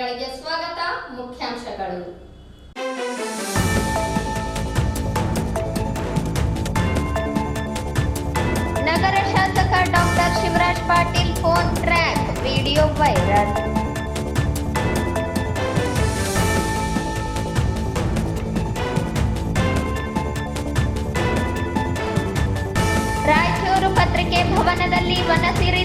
ವಾರ್ತೆಗಳಿಗೆ ಸ್ವಾಗತ. ಮುಖ್ಯಾಂಶಗಳು. ನಗರ ಶಾಸಕ doctor Shivaraj Patil phone track video viral. Raichur ಪತ್ರಿಕೆ ಭವನದಲ್ಲಿ ವನಸಿರಿ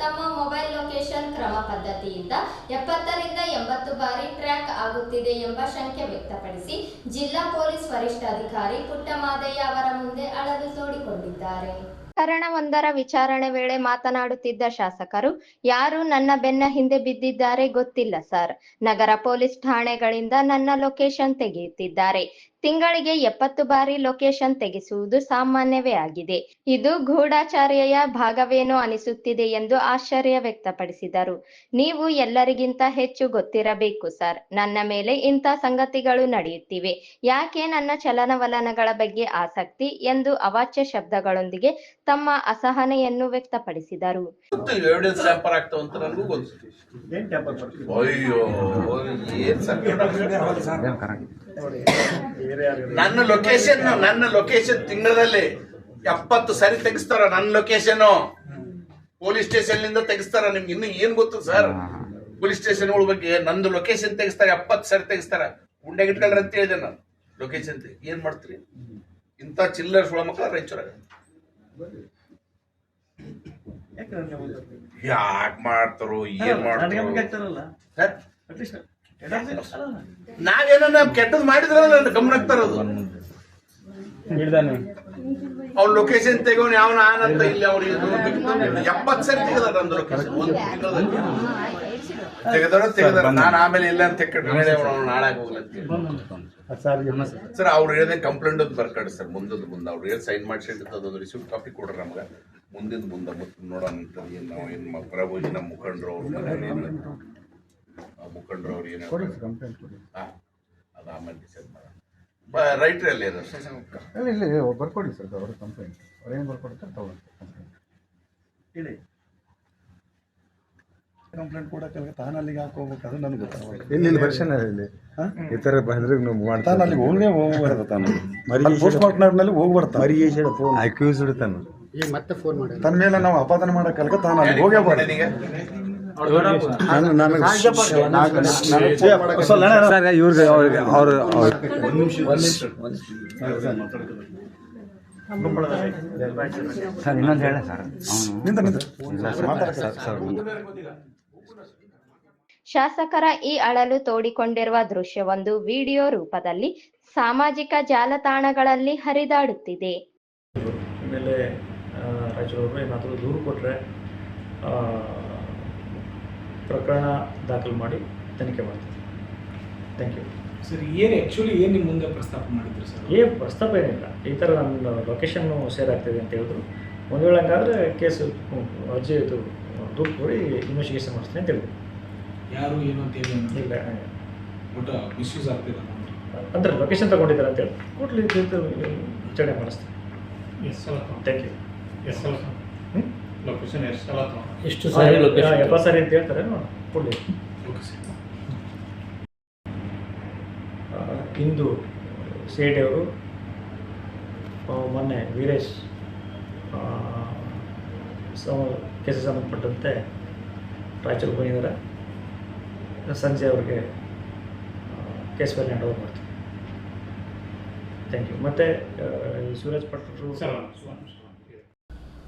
ತಮ್ಮ ಮೊಬೈಲ್ ಲೊಕೇಶನ್ ಕ್ರಮ ಪದ್ಧತಿಯಿಂದ ಎಪ್ಪತ್ತರಿಂದ ಎಂಬತ್ತು ಬಾರಿ ಟ್ರ್ಯಾಕ್ ಆಗುತ್ತಿದೆ ಎಂಬ ಶಂಕೆ ವ್ಯಕ್ತಪಡಿಸಿ ಜಿಲ್ಲಾ ಪೊಲೀಸ್ ವರಿಷ್ಠಾಧಿಕಾರಿ ಪುಟ್ಟಮಾದಯ್ಯ ಅವರ ಮುಂದೆ ಅಳಲು ತೋಡಿಕೊಂಡಿದ್ದಾರೆ. ಪ್ರಕರಣವೊಂದರ ವಿಚಾರಣೆ ವೇಳೆ ಮಾತನಾಡುತ್ತಿದ್ದ ಶಾಸಕರು, ಯಾರು ನನ್ನ ಬೆನ್ನ ಹಿಂದೆ ಬಿದ್ದಿದ್ದಾರೆ ಗೊತ್ತಿಲ್ಲ ಸರ್. ನಗರ ಪೊಲೀಸ್ ಠಾಣೆಗಳಿಂದ ನನ್ನ ಲೊಕೇಶನ್ ತೆಗೆಯುತ್ತಿದ್ದಾರೆ. ತಿಂಗಳಿಗೆ ಎಪ್ಪತ್ತು ಬಾರಿ ಲೊಕೇಶನ್ ತೆಗೆಸುವುದು ಸಾಮಾನ್ಯವೇ ಆಗಿದೆ. ಇದು ಗೂಢಾಚಾರ್ಯ ಭಾಗವೇನೋ ಅನಿಸುತ್ತಿದೆ ಎಂದು ಆಶ್ಚರ್ಯ ವ್ಯಕ್ತಪಡಿಸಿದರು. ನೀವು ಎಲ್ಲರಿಗಿಂತ ಹೆಚ್ಚು ಗೊತ್ತಿರಬೇಕು ಸರ್. ನನ್ನ ಮೇಲೆ ಇಂಥ ಸಂಗತಿಗಳು ನಡೆಯುತ್ತಿವೆ. ಯಾಕೆ ನನ್ನ ಚಲನವಲನಗಳ ಬಗ್ಗೆ ಆಸಕ್ತಿ ಎಂದು ಅವಾಚ್ಯ ಶಬ್ದಗಳೊಂದಿಗೆ ತಮ್ಮ ಅಸಹನೆಯನ್ನು ವ್ಯಕ್ತಪಡಿಸಿದರು. ಅಯ್ಯೋ ನನ್ನ ಲೊಕೇಶನ್ ನನ್ನ ಲೊಕೇಶನ್ ತಿಂಗಳಲ್ಲಿ ಎಪ್ಪತ್ತು ಸರಿ ತೆಗಿಸ್ತಾರ ನನ್ನ ಲೊಕೇಶನ್ ಪೊಲೀಸ್ ಸ್ಟೇಷನ್ನಿಂದ ತೆಗಿಸ್ತಾರ ನಿಮ್ಗೆ ಇನ್ನು ಏನ್ ಗೊತ್ತು ಸರ್ ಪೊಲೀಸ್ ಸ್ಟೇಷನ್ಗಳ ಬಗ್ಗೆ ನಂದು ಲೊಕೇಶನ್ ತೆಗಿಸ್ತಾರೆ ಎಪ್ಪತ್ತು ಸರಿ ತೆಗಿಸ್ತಾರ. ಉಂಡೆ ಇಟ್ಕೊಳ್ರಿ ಅಂತ ಹೇಳಿದೆ ನಾನು. ಲೊಕೇಶನ್ ಏನ್ ಮಾಡ್ತೀರಿ? ಇಂಥ ಚಿಲ್ಲರ್ ಸುಳ ಮಕ್ಕಳ ರಾಯಚೂರಾಗ ಯಾಕೆ ಮಾಡ್ತಾರೋ ಏನ್ ಮಾಡ್ತಾರೋ? ಸರ್ ನಾವೇನ ಕೆಟ್ಟದ್ ಮಾಡಿದ್ರಲ್ಲ ಗಮನ ಗಮನಕ್ಕೆ ತರೋದು. ಅವ್ನ ಲೊಕೇಶನ್ ತೆಗೋನ್ ಯಾವನ ಆನಂತ ಇಲ್ಲಿ ಅವ್ರಿಗೆ ಎಪ್ಪತ್ ಸರಿ ತೆಗದಾರ ತೆಗದಾರ ಲೊಕೇಶನ್ ಒಂದು ತಿಂಗಳಲ್ಲಿ ತೆಗೆದಾರ. ತೆಗೆದಾರ ನಾನು ಆಮೇಲೆ ಇಲ್ಲ ಅಂತ ಅವ್ನು ಹೋಗ್ಲಂತ ಸರ್ ಅವ್ರು ಹೇಳಿದೆ ಕಂಪ್ಲೇಂಟ್ ಅದು ಬರ್ಕಡಿ ಸರ್. ಮುಂದದ ಮುಂದೆ. ಅವ್ರು ಹೇಳಿ ಸೈನ್ ಮಾಡಿಸಿರ್ತದ ರಿಸಿಪ್ಟ್ ಕಾಪಿ ಕೊಡ್ರಿ ನಮ್ಗೆ. ಮುಂದಿನ ಮುಂದೆ. ಮತ್ತೆ ನೋಡೋಣ ಪ್ರಭು ಏನು ನಾವು ಏನು ಪ್ರಭುಜಿ ನಮ್ಮ ಮುಖಂಡರು ಅವ್ರ ಮನೇಲಿ ಏನು ಮುಖಂಡರು ಅವ್ರು ಏನು ಹಾಂ ಅದು ಆಮೇಲೆ ಡಿಸೈಡ್ ಮಾಡೋಣ. ಬ ಅಲ್ಲಿ ಇದೆ ಇಲ್ಲ ಇಲ್ಲ ಇಲ್ಲ ಬರ್ಕೊಡಿ ಸರ್ ಅವ್ರ ಕಂಪ್ಲೇಂಟ್ ಅವ್ರು ಏನು ಬರ್ಕೊಡ್ತಾರೆ ತಗೊಳ್ಳಿ ಕಂಪ್ಲೇಂಟ್ ಹೇಳಿ. ಕಂಪ್ಲೇಂಟ್ ಕೊಡಕ್ಕೆ ತಾನು ಅಲ್ಲಿಗೆ ಹಾಕೋಬೇಕು ಅದು ನನಗೆ ಗೊತ್ತಾಗಲ್ಲ ಇಲ್ಲಿ ಇಲ್ಲಿ ಬರ್ಷನ್ ಇಲ್ಲಿ. ಈ ಥರ ಬಂದ್ರೆ ನೀವು ತಾನು ಮಾಡ್ತಾನೆ ಅಲ್ಲಿಗೆ ಹೋಗೇ ಹೋಗ್ಬಾರ್ದು ತಾನು. ಪೋಸ್ಟ್ ಮಾರ್ಟ್ನಲ್ಲಿ ಹೋಗಿ ಬರ್ತಾನೆ ಅಕ್ಯೂಸ್ ಇಡ್ತಾನೆ ತನ್ನ ಮೇಲೆ ನಾವು ಅಪಾದನೆ ಮಾಡಕ್ಕಲ್ಕ ತಾನು ಅಲ್ಲಿಗೆ ಹೋಗೇ ಬಾರ್ದು ಇವ್ರಿಗೆ ಅವ್ರಿಗೆ ಅವ್ರು ಸರ್ ಇನ್ನೊಂದು ಹೇಳ ಸರ್. ಶಾಸಕರ ಈ ಅಳಲು ತೋಡಿಕೊಂಡಿರುವ ದೃಶ್ಯವೊಂದು ವಿಡಿಯೋ ರೂಪದಲ್ಲಿ ಸಾಮಾಜಿಕ ಜಾಲತಾಣಗಳಲ್ಲಿ ಹರಿದಾಡುತ್ತಿದೆ. ಆಮೇಲೆ ರಾಯಚೂರವರು ಏನಾದರೂ ದೂರು ಕೊಟ್ಟರೆ ಪ್ರಕರಣ ದಾಖಲು ಮಾಡಿ ತನಿಖೆ ಮಾಡ್ತೀವಿ. ಥ್ಯಾಂಕ್ ಯು ಸರ್ ಏನು ಆ್ಯಕ್ಚುಲಿ ಏನು ನಿಮ್ಮ ಮುಂದೆ ಪ್ರಸ್ತಾಪ ಮಾಡಿದ್ರು ಸರ್? ಏ ಪ್ರಸ್ತಾಪ ಏನಿಲ್ಲ. ಈ ಥರ ನನ್ನ ಲೊಕೇಶನ್ನು ಶೇರ್ ಆಗ್ತಿದೆ ಅಂತ ಹೇಳಿದ್ರು. ಒಂದು ವೇಳೆ ಹಂಗಾದ್ರೆ ಕೇಸು ಅರ್ಜಿ ಇದು ದೂರು ಕೊಡಿ ಇನ್ವೆಸ್ಟಿಗೇಷನ್ ಮಾಡಿಸ್ತೀನಿ ಅಂತ ಹೇಳಿದ್ರು. ಯಾರು ಏನು ಅಂತ ಹೇಳಿಲ್ಲ ಇಲ್ಲ ಒಟ್ಟು ಮಿಸ್ಯೂಸ್ ಆಗ್ತಿಲ್ಲ ಅಂದ್ರೆ. ಲೊಕೇಶನ್ ತಗೊಂಡಿದ್ದಾರೆ ಅಂತೇಳಿ ಕೊಡ್ಲಿ ವಿಚಾರಣೆ ಮಾಡಿಸ್ತೀನಿ. ಎಸ್ ಸಲ ಥ್ಯಾಂಕ್ ಯು ಎಸ್ ಸಲ ಹ್ಞೂ ಲೊಕೇಶನ್ ಎಷ್ಟು ಸಲ ಎಷ್ಟು ಸಾರಿ? ಎಪ್ಪತ್ತು ಸಾರಿ ಅಂತ ಹೇಳ್ತಾರೆ ಪುಳ್ಳಿ ಓಕೆ ಸರ್ ಆ, ಇಂದು ಸಿ ಐ ಅವರು ಆ, ಮೊನ್ನೆ ವೀರೇಶ್ ಕೇಸಿಗೆ ಸಂಬಂಧಪಟ್ಟಂತೆ ರಾಯಚೂರು ಬಂದಿದ್ದಾರೆ ಸಂಜೆ ಅವ್ರಿಗೆ ಕೇಸ್ ಮೇಲೆ ಹ್ಯಾಂಡ್ ಓವರ್ ಮಾಡ್ತೀವಿ ಥ್ಯಾಂಕ್ ಯು ಮತ್ತು ಸೂರಜ್ ಪಟ್ಟರು ಸರ್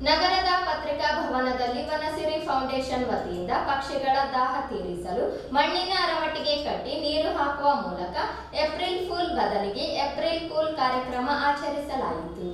ನಗರದ ಪತ್ರಿಕಾ ಭವನದಲ್ಲಿ ವನಸಿರಿ ಫೌಂಡೇಶನ್ ವತಿಯಿಂದ ಪಕ್ಷಿಗಳ ದಾಹ ತೀರಿಸಲು ಮಣ್ಣಿನ ಅರಮಟ್ಟಿಗೆ ಕಟ್ಟಿ ನೀರು ಹಾಕುವ ಮೂಲಕ ಏಪ್ರಿಲ್ ಫೂಲ್ ಬದಲಿಗೆ ಏಪ್ರಿಲ್ ಕೂಲ್ ಕಾರ್ಯಕ್ರಮ ಆಚರಿಸಲಾಯಿತು.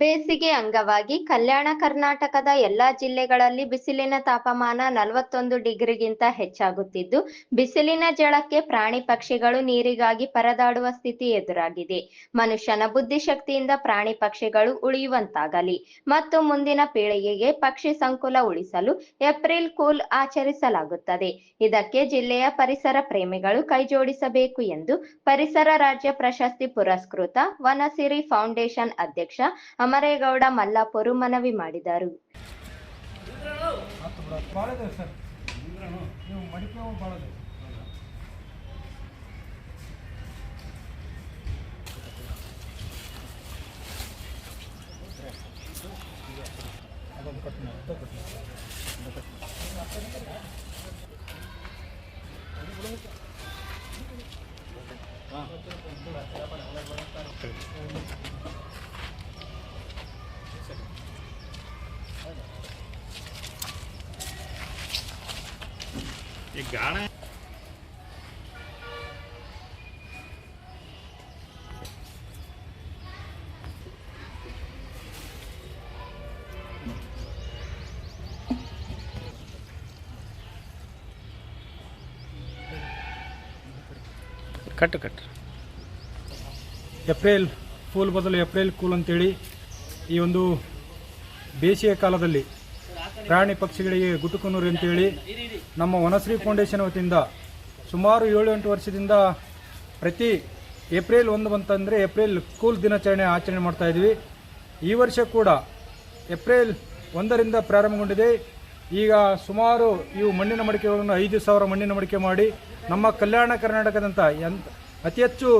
ಬೇಸಿಗೆ ಅಂಗವಾಗಿ ಕಲ್ಯಾಣ ಕರ್ನಾಟಕದ ಎಲ್ಲಾ ಜಿಲ್ಲೆಗಳಲ್ಲಿ ಬಿಸಿಲಿನ ತಾಪಮಾನ ನಲವತ್ತೊಂದು ಡಿಗ್ರಿಗಿಂತ ಹೆಚ್ಚಾಗುತ್ತಿದ್ದು, ಬಿಸಿಲಿನ ಜಳಕ್ಕೆ ಪ್ರಾಣಿ ಪಕ್ಷಿಗಳು ನೀರಿಗಾಗಿ ಪರದಾಡುವ ಸ್ಥಿತಿ ಎದುರಾಗಿದೆ. ಮನುಷ್ಯನ ಬುದ್ಧಿಶಕ್ತಿಯಿಂದ ಪ್ರಾಣಿ ಪಕ್ಷಿಗಳು ಉಳಿಯುವಂತಾಗಲಿ. ಮತ್ತು ಮುಂದಿನ ಪೀಳಿಗೆಗೆ ಪಕ್ಷಿ ಸಂಕುಲ ಉಳಿಸಲು ಏಪ್ರಿಲ್ ಕೂಲ್ ಆಚರಿಸಲಾಗುತ್ತದೆ. ಇದಕ್ಕೆ ಜಿಲ್ಲೆಯ ಪರಿಸರ ಪ್ರೇಮಿಗಳು ಕೈಜೋಡಿಸಬೇಕು ಎಂದು ಪರಿಸರ ರಾಜ್ಯ ಪ್ರಶಸ್ತಿ ಪುರಸ್ಕೃತ ವನಸಿರಿ ಫೌಂಡೇಶನ್ ಅಧ್ಯಕ್ಷ ಅಮರೇಗೌಡ ಮಲ್ಲಾಪುರು ಮನವಿ ಮಾಡಿದರು. ಕಟ್ಟು ಕಟ್. ಏಪ್ರಿಲ್ ಫೂಲ್ ಬದಲು ಏಪ್ರಿಲ್ ಕೂಲ್ ಅಂತೇಳಿ ಈ ಒಂದು ಬೇಸಿಗೆ ಕಾಲದಲ್ಲಿ ಪ್ರಾಣಿ ಪಕ್ಷಿಗಳಿಗೆ ಗುಟುಕನೂರು ಅಂತೇಳಿ ನಮ್ಮ ವನಶ್ರೀ ಫೌಂಡೇಶನ್ ವತಿಯಿಂದ ಸುಮಾರು ಏಳು ಎಂಟು ವರ್ಷದಿಂದ ಪ್ರತಿ ಏಪ್ರಿಲ್ ಒಂದು ಬಂತಂದರೆ ಏಪ್ರಿಲ್ ಕೂಲ್ ದಿನಾಚರಣೆ ಆಚರಣೆ ಮಾಡ್ತಾ ಇದ್ವಿ. ಈ ವರ್ಷ ಕೂಡ ಏಪ್ರಿಲ್ ಒಂದರಿಂದ ಪ್ರಾರಂಭಗೊಂಡಿದೆ. ಈಗ ಸುಮಾರು ಇವು ಮಣ್ಣಿನ ಮಡಿಕೆಗಳನ್ನು ಐದು ಸಾವಿರ ಮಣ್ಣಿನ ಮಡಿಕೆ ಮಾಡಿ ನಮ್ಮ ಕಲ್ಯಾಣ ಕರ್ನಾಟಕದಂಥ ಎನ್ ಅತಿ ಹೆಚ್ಚು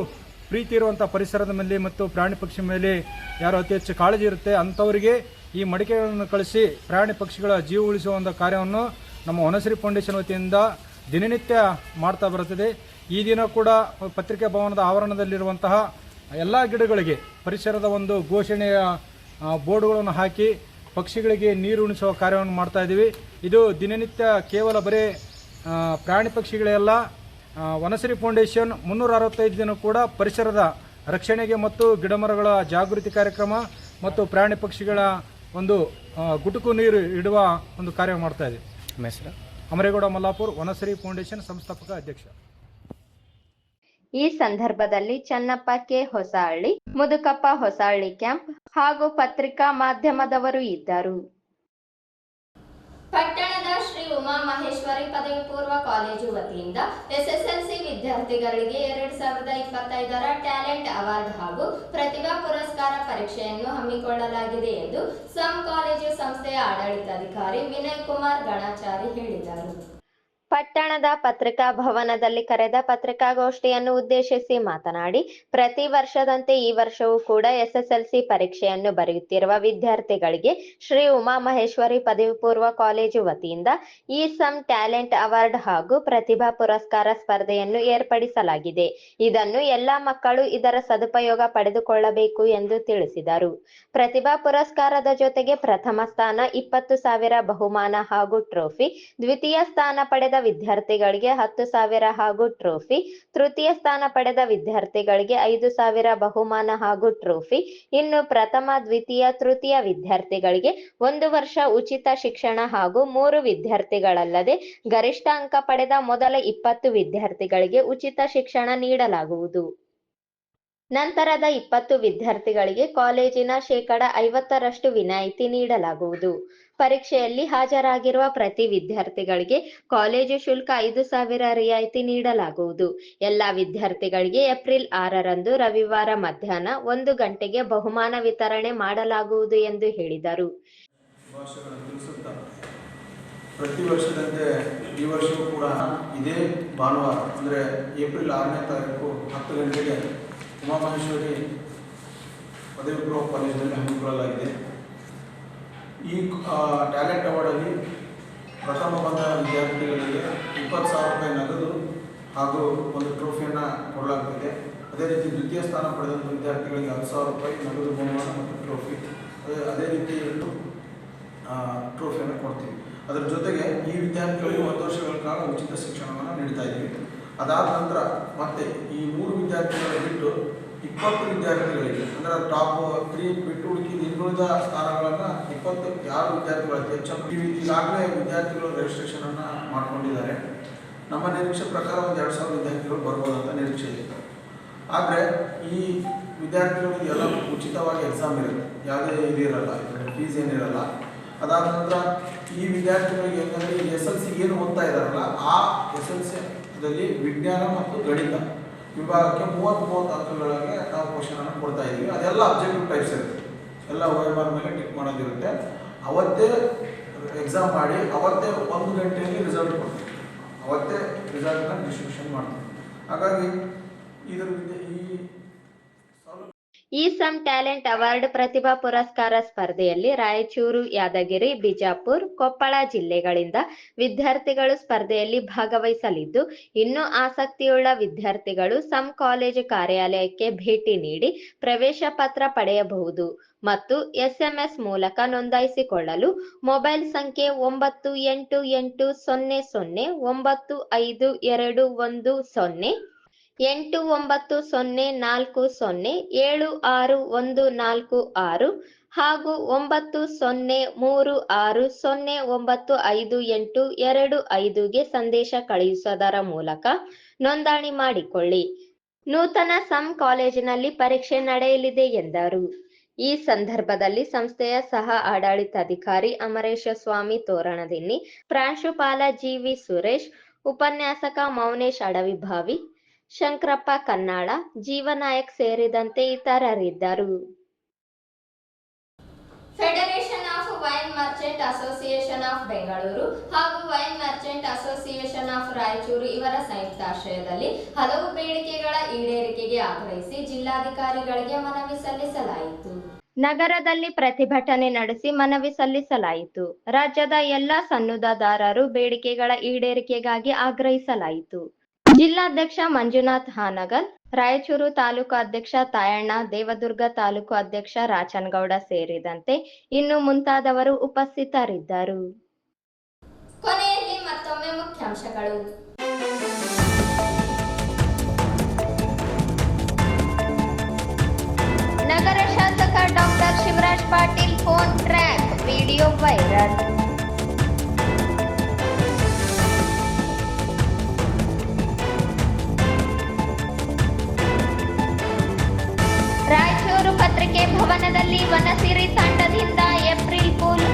ಪ್ರೀತಿ ಇರುವಂಥ ಪರಿಸರದ ಮೇಲೆ ಮತ್ತು ಪ್ರಾಣಿ ಪಕ್ಷಿ ಮೇಲೆ ಯಾರು ಅತಿ ಹೆಚ್ಚು ಕಾಳಜಿ ಇರುತ್ತೆ ಅಂಥವರಿಗೆ ಈ ಮಡಿಕೆಗಳನ್ನು ಕಳಿಸಿ ಪ್ರಾಣಿ ಪಕ್ಷಿಗಳ ಜೀವ ಉಳಿಸುವ ಒಂದು ಕಾರ್ಯವನ್ನು ನಮ್ಮ ವನಶ್ರೀ ಫೌಂಡೇಶನ್ ವತಿಯಿಂದ ದಿನನಿತ್ಯ ಮಾಡ್ತಾ ಬರುತ್ತದೆ. ಈ ದಿನ ಕೂಡ ಪತ್ರಿಕೆ ಭವನದ ಆವರಣದಲ್ಲಿರುವಂತಹ ಎಲ್ಲ ಗಿಡಗಳಿಗೆ ಪರಿಸರದ ಒಂದು ಘೋಷಣೆಯ ಬೋರ್ಡ್ಗಳನ್ನು ಹಾಕಿ ಪಕ್ಷಿಗಳಿಗೆ ನೀರು ಉಣಿಸುವ ಕಾರ್ಯವನ್ನು ಮಾಡ್ತಾ ಇದ್ದೀವಿ. ಇದು ದಿನನಿತ್ಯ ಕೇವಲ ಬರೀ ಪ್ರಾಣಿ ಪಕ್ಷಿಗಳೆಲ್ಲ ವನಸರಿ ಫೌಂಡೇಶನ್ ಮುನ್ನೂರ ಅರವತ್ತೈದು ದಿನ ಕೂಡ ಪರಿಸರದ ರಕ್ಷಣೆಗೆ ಮತ್ತು ಗಿಡಮರಗಳ ಜಾಗೃತಿ ಕಾರ್ಯಕ್ರಮ ಮತ್ತು ಪ್ರಾಣಿ ಪಕ್ಷಿಗಳ ಒಂದು ಗುಟುಕು ನೀರು ಇಡುವ ಒಂದು ಕಾರ್ಯ ಮಾಡ್ತಾ ಇದೆ. ನಮ್ಮ ಹೆಸರು? ಅಮರೇಗೌಡ ಮಲ್ಲಾಪುರ್ ವನಶ್ರೀ ಫೌಂಡೇಶನ್ ಸಂಸ್ಥಾಪಕ ಅಧ್ಯಕ್ಷ. ಈ ಸಂದರ್ಭದಲ್ಲಿ ಚನ್ನಪ್ಪ ಕೆ. ಹೊಸಹಳ್ಳಿ ಮುದುಕಪ್ಪ ಹೊಸಹಳ್ಳಿ ಕ್ಯಾಂಪ್ ಹಾಗೂ ಪತ್ರಿಕಾ ಮಾಧ್ಯಮದವರು ಇದ್ದರು. ಉಮಾ ಮಹೇಶ್ವರಿ ಪದವಿ ಪೂರ್ವ ಕಾಲೇಜು ವತಿಯಿಂದ ಎಸ್ಎಸ್ಎಲ್ಸಿ ವಿದ್ಯಾರ್ಥಿಗಳಿಗೆ ಎರಡ್ ಸಾವಿರದ ಇಪ್ಪತ್ತೈದರ ಟ್ಯಾಲೆಂಟ್ ಅವಾರ್ಡ್ ಹಾಗೂ ಪ್ರತಿಭಾ ಪುರಸ್ಕಾರ ಪರೀಕ್ಷೆಯನ್ನು ಹಮ್ಮಿಕೊಳ್ಳಲಾಗಿದೆ ಎಂದು ಸಂ ಕಾಲೇಜು ಸಂಸ್ಥೆಯ ಆಡಳಿತಾಧಿಕಾರಿ ವಿನಯ್ ಕುಮಾರ್ ಗಣಾಚಾರಿ ಹೇಳಿದರು. ಪಟ್ಟಣದ ಪತ್ರಿಕಾ ಭವನದಲ್ಲಿ ಕರೆದ ಪತ್ರಿಕಾಗೋಷ್ಠಿಯನ್ನು ಉದ್ದೇಶಿಸಿ ಮಾತನಾಡಿ, ಪ್ರತಿ ವರ್ಷದಂತೆ ಈ ವರ್ಷವೂ ಕೂಡ ಎಸ್ಎಸ್ಎಲ್ಸಿ ಪರೀಕ್ಷೆಯನ್ನು ಬರೆಯುತ್ತಿರುವ ವಿದ್ಯಾರ್ಥಿಗಳಿಗೆ ಶ್ರೀ ಉಮಾಮಹೇಶ್ವರಿ ಪದವಿ ಪೂರ್ವ ಕಾಲೇಜು ವತಿಯಿಂದ ಈ ಸಮ್ ಟ್ಯಾಲೆಂಟ್ ಅವಾರ್ಡ್ ಹಾಗೂ ಪ್ರತಿಭಾ ಪುರಸ್ಕಾರ ಸ್ಪರ್ಧೆಯನ್ನು ಏರ್ಪಡಿಸಲಾಗಿದೆ. ಇದನ್ನು ಎಲ್ಲಾ ಮಕ್ಕಳು ಇದರ ಸದುಪಯೋಗ ಪಡೆದುಕೊಳ್ಳಬೇಕು ಎಂದು ತಿಳಿಸಿದರು. ಪ್ರತಿಭಾ ಪುರಸ್ಕಾರದ ಜೊತೆಗೆ ಪ್ರಥಮ ಸ್ಥಾನ ಇಪ್ಪತ್ತು ಸಾವಿರ ಬಹುಮಾನ ಹಾಗೂ ಟ್ರೋಫಿ, ದ್ವಿತೀಯ ಸ್ಥಾನ ಪಡೆದ ವಿದ್ಯಾರ್ಥಿಗಳಿಗೆ ಹತ್ತು ಸಾವಿರ ಹಾಗೂ ಟ್ರೋಫಿ, ತೃತೀಯ ಸ್ಥಾನ ಪಡೆದ ವಿದ್ಯಾರ್ಥಿಗಳಿಗೆ ಐದು ಸಾವಿರ ಬಹುಮಾನ ಹಾಗೂ ಟ್ರೋಫಿ, ಇನ್ನು ಪ್ರಥಮ, ದ್ವಿತೀಯ, ತೃತೀಯ ವಿದ್ಯಾರ್ಥಿಗಳಿಗೆ ಒಂದು ವರ್ಷ ಉಚಿತ ಶಿಕ್ಷಣ ಹಾಗೂ ಮೂರು ವಿದ್ಯಾರ್ಥಿಗಳಲ್ಲದೆ ಗರಿಷ್ಠ ಅಂಕ ಪಡೆದ ಮೊದಲ ಇಪ್ಪತ್ತು ವಿದ್ಯಾರ್ಥಿಗಳಿಗೆ ಉಚಿತ ಶಿಕ್ಷಣ ನೀಡಲಾಗುವುದು. ನಂತರದ ಇಪ್ಪತ್ತು ವಿದ್ಯಾರ್ಥಿಗಳಿಗೆ ಕಾಲೇಜಿನ ಶೇಕಡ ಐವತ್ತರಷ್ಟು ವಿನಾಯಿತಿ ನೀಡಲಾಗುವುದು. ಪರೀಕ್ಷೆಯಲ್ಲಿ ಹಾಜರಾಗಿರುವ ಪ್ರತಿ ವಿದ್ಯಾರ್ಥಿಗಳಿಗೆ ಕಾಲೇಜು ಶುಲ್ಕ ಐದು ಸಾವಿರ ರಿಯಾಯಿತಿ ನೀಡಲಾಗುವುದು. ಎಲ್ಲಾ ವಿದ್ಯಾರ್ಥಿಗಳಿಗೆ ಏಪ್ರಿಲ್ ಆರರಂದು ರವಿವಾರ ಮಧ್ಯಾಹ್ನ ಒಂದು ಗಂಟೆಗೆ ಬಹುಮಾನ ವಿತರಣೆ ಮಾಡಲಾಗುವುದು ಎಂದು ಹೇಳಿದರು. ಪ್ರತಿ ವರ್ಷದಂತೆ ಈ ವರ್ಷವೂ ಕೂಡ ಇದೇ ಭಾನುವಾರ, ಅಂದರೆ ಏಪ್ರಿಲ್ ಆರನೇ ತಾರೀಕು ಹತ್ತು ಗಂಟೆಗೆ ಉಮಾಮಹೇಶ್ವರಿ ಪದವಿ ಪೂರ್ವ ಕಾಲೇಜಿನಲ್ಲಿ ಹಮ್ಮಿಕೊಳ್ಳಲಾಗಿದೆ. ಈ ಟ್ಯಾಲೆಂಟ್ ಅವಾರ್ಡಲ್ಲಿ ಪ್ರಥಮ ಬಂದ ವಿದ್ಯಾರ್ಥಿಗಳಿಗೆ ಇಪ್ಪತ್ತು ಸಾವಿರ ರೂಪಾಯಿ ನಗದು ಹಾಗೂ ಒಂದು ಟ್ರೋಫಿಯನ್ನು ಕೊಡಲಾಗ್ತಿದೆ. ಅದೇ ರೀತಿ ದ್ವಿತೀಯ ಸ್ಥಾನ ಪಡೆದಂಥ ವಿದ್ಯಾರ್ಥಿಗಳಿಗೆ ಹತ್ತು ಸಾವಿರ ರೂಪಾಯಿ ನಗದು ಬಹುಮಾನ ಮತ್ತು ಟ್ರೋಫಿ. ಅದೇ ಅದೇ ರೀತಿ ಟ್ರೋಫಿಯನ್ನು ಕೊಡ್ತೀವಿ. ಅದರ ಜೊತೆಗೆ ಈ ವಿದ್ಯಾರ್ಥಿಗಳಿಗೆ ಒಂದು ವರ್ಷಗಳ ಕಾಲ ಉಚಿತ ಶಿಕ್ಷಣವನ್ನು ನೀಡ್ತಾ ಇದ್ದೀವಿ. ಅದಾದ ನಂತರ ಮತ್ತೆ ಈ ಮೂರು ವಿದ್ಯಾರ್ಥಿಗಳನ್ನು ಬಿಟ್ಟು ಇಪ್ಪತ್ತು ವಿದ್ಯಾರ್ಥಿಗಳಿಗೆ, ಅಂದರೆ ಟಾಪ್ ತ್ರೀ ಬಿಟ್ಟು ಇನ್ನುಳಿದ ಸ್ಥಾನಗಳನ್ನು ಇಪ್ಪತ್ತು ಯಾರು ವಿದ್ಯಾರ್ಥಿಗಳು ಅತಿ ಹೆಚ್ಚು ಈಗಾಗಲೇ ವಿದ್ಯಾರ್ಥಿಗಳು ರಿಜಿಸ್ಟ್ರೇಷನ್ ಅನ್ನು ಮಾಡ್ಕೊಂಡಿದ್ದಾರೆ. ನಮ್ಮ ನಿರೀಕ್ಷೆ ಪ್ರಕಾರ ಒಂದು ಎರಡು ಸಾವಿರ ವಿದ್ಯಾರ್ಥಿಗಳು ಬರ್ಬೋದು ಅಂತ ನಿರೀಕ್ಷೆ ಇದೆ. ಆದರೆ ಈ ವಿದ್ಯಾರ್ಥಿಗಳಿಗೆ ಎಲ್ಲ ಉಚಿತವಾಗಿ ಎಕ್ಸಾಮ್ ಇರುತ್ತೆ. ಯಾವುದೇ ಇದಿರಲ್ಲ ಫೀಸ್ ಏನಿರಲ್ಲ ಅದಾದ ನಂತರ ಈ ವಿದ್ಯಾರ್ಥಿಗಳಿಗೆ ಏನಂದರೆ ಎಸ್ ಎಲ್ ಸಿ ಏನು ಓದ್ತಾ ಇದ್ದಾರಲ್ಲ, ಆ ಎಸ್ ಎಲ್ ಸಿದಲ್ಲಿ ವಿಜ್ಞಾನ ಮತ್ತು ಗಣಿತ ವಿಭಾಗಕ್ಕೆ ಮೂವತ್ತು ಮೂವತ್ತು ಅಂಕಗಳಿಗೆ ನಾವು ಕ್ವಶನ್ ಅನ್ನು ಕೊಡ್ತಾ ಇದ್ದೀವಿ ಅದೆಲ್ಲ ಅಬ್ಜೆಕ್ಟಿವ್ ಟೈಪ್ಸ್ ಇರುತ್ತೆ. ಎಲ್ಲ ಓ ಎಂ ಆರ್ ಮೇಲೆ ಟಿಕ್ ಮಾಡೋದಿರುತ್ತೆ. ಅವತ್ತೇ ಎಕ್ಸಾಮ್ ಮಾಡಿ, ಅವತ್ತೇ ಒಂದು ಗಂಟೆಯಲ್ಲಿ ರಿಸಲ್ಟ್ ಕೊಡ್ತೀವಿ. ಅವತ್ತೇ ರಿಸಲ್ಟ್ನ ಡಿಸ್ಟ್ರಿಬ್ಯೂಷನ್ ಮಾಡ್ತೀವಿ. ಹಾಗಾಗಿ ಇದರ ಈ ಈ ಸಮ್ ಟ್ಯಾಲೆಂಟ್ ಅವಾರ್ಡ್ ಪ್ರತಿಭಾ ಪುರಸ್ಕಾರ ಸ್ಪರ್ಧೆಯಲ್ಲಿ ರಾಯಚೂರು, ಯಾದಗಿರಿ, ಬಿಜಾಪುರ್, ಕೊಪ್ಪಳ ಜಿಲ್ಲೆಗಳಿಂದ ವಿದ್ಯಾರ್ಥಿಗಳು ಸ್ಪರ್ಧೆಯಲ್ಲಿ ಭಾಗವಹಿಸಲಿದ್ದು, ಇನ್ನು ಆಸಕ್ತಿಯುಳ್ಳ ವಿದ್ಯಾರ್ಥಿಗಳು ಸಮ್ ಕಾಲೇಜು ಕಾರ್ಯಾಲಯಕ್ಕೆ ಭೇಟಿ ನೀಡಿ ಪ್ರವೇಶ ಪತ್ರ ಪಡೆಯಬಹುದು ಮತ್ತು ಎಸ್ಎಂಎಸ್ ಮೂಲಕ ನೋಂದಾಯಿಸಿಕೊಳ್ಳಲು ಮೊಬೈಲ್ ಸಂಖ್ಯೆ ಒಂಬತ್ತು ಎಂಟು ಎಂಟು ಸೊನ್ನೆ ಸೊನ್ನೆ ಒಂಬತ್ತು ಐದು ಎರಡು ಒಂದು ಸೊನ್ನೆ ಎಂಟು ಒಂಬತ್ತು ಸೊನ್ನೆ ನಾಲ್ಕು ಸೊನ್ನೆ ಏಳು ಆರು ಒಂದು ನಾಲ್ಕು ಆರು ಹಾಗೂ ಒಂಬತ್ತು ಸೊನ್ನೆ ಮೂರು ಆರು ಸೊನ್ನೆ ಒಂಬತ್ತು ಐದು ಎಂಟು ಎರಡು ಐದುಗೆ ಸಂದೇಶ ಕಳುಹಿಸುವುದರ ಮೂಲಕ ನೋಂದಣಿ ಮಾಡಿಕೊಳ್ಳಿ. ನೂತನ ಸಮ್ ಕಾಲೇಜಿನಲ್ಲಿ ಪರೀಕ್ಷೆ ನಡೆಯಲಿದೆ ಎಂದರು. ಈ ಸಂದರ್ಭದಲ್ಲಿ ಸಂಸ್ಥೆಯ ಸಹ ಆಡಳಿತಾಧಿಕಾರಿ ಅಮರೇಶ ಸ್ವಾಮಿ ತೋರಣದಿನ್ನಿ, ಪ್ರಾಂಶುಪಾಲ ಜಿವಿ ಸುರೇಶ್, ಉಪನ್ಯಾಸಕ ಮೌನೇಶ್ ಅಡವಿಭಾವಿ ಶಂಕರಪ್ಪ ಕನ್ನಾಳ ಜೀವನಾಯಕ್ ಸೇರಿದಂತೆ ಇತರರಿದ್ದರು. Federation of wine merchant association of Bengaluru ಹಾಗೂ wine merchant association of Raichur ಇವರ ಸಂಯುಕ್ತಾಶ್ರಯದಲ್ಲಿ ಹಲವು ಬೇಡಿಕೆಗಳ ಈಡೇರಿಕೆಗೆ ಆಗ್ರಹಿಸಿ ಜಿಲ್ಲಾಧಿಕಾರಿಗಳಿಗೆ ಮನವಿ ಸಲ್ಲಿಸಲಾಯಿತು. ನಗರದಲ್ಲಿ ಪ್ರತಿಭಟನೆ ನಡೆಸಿ ಮನವಿ ಸಲ್ಲಿಸಲಾಯಿತು. ರಾಜ್ಯದ ಎಲ್ಲ ಸನ್ನದ್ಧದಾರರು ಬೇಡಿಕೆಗಳ ಈಡೇರಿಕೆಗಾಗಿ ಆಗ್ರಹಿಸಲಾಯಿತು. ಜಿಲ್ಲಾಧ್ಯಕ್ಷ ಮಂಜುನಾಥ್ ಹಾನಗಲ್, ರಾಯಚೂರು ತಾಲೂಕು ಅಧ್ಯಕ್ಷ ತಾಯಣ್ಣ, ದೇವದುರ್ಗ ತಾಲೂಕು ಅಧ್ಯಕ್ಷ ರಾಚನ್ಗೌಡ ಸೇರಿದಂತೆ ಇನ್ನು ಮುಂತಾದವರು ಉಪಸ್ಥಿತರಿದ್ದರು. ಕೊನೆಯಲ್ಲಿ ಮತ್ತೊಮ್ಮೆ ಮುಖ್ಯಾಂಶಗಳು. ನಗರ ಶಾಸಕ doctor Shivaraj Patil phone track, video viral. ಪತ್ರಿಕೆ ವನಸಿರಿ ತಂಡದಿಂದ ಏಪ್ರಿಲ್ ಫೂಲ್